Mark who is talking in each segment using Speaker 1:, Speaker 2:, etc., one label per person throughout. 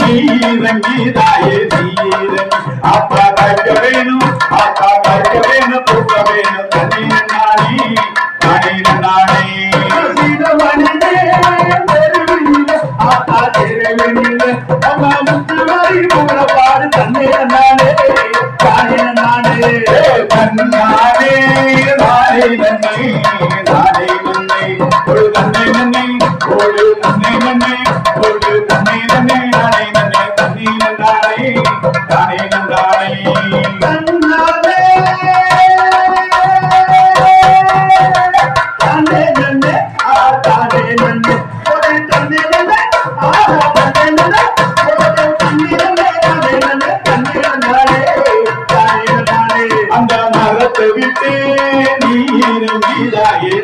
Speaker 1: நீ இறங்கிதாயே நானே. தன்னானே நானே நன்னை நானே நன்னை ஒரு தன்னை நன்னை ஒரு தன்னை நன்னை ஒரு தன்னை நன்னை விட்டு நீரும் வீராயே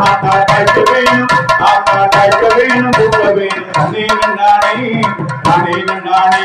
Speaker 1: ஆத்தா காய்க்க வேணும் ஆத்தா காய்க்க வேணும் போக வேணும் தன்னை நன்னானே தானே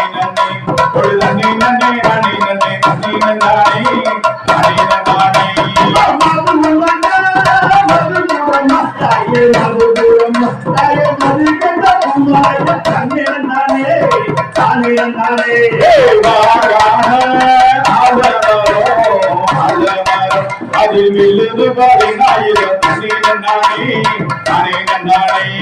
Speaker 1: அதில் விழுது பதினாயிரம் நானே நானே நானே நானே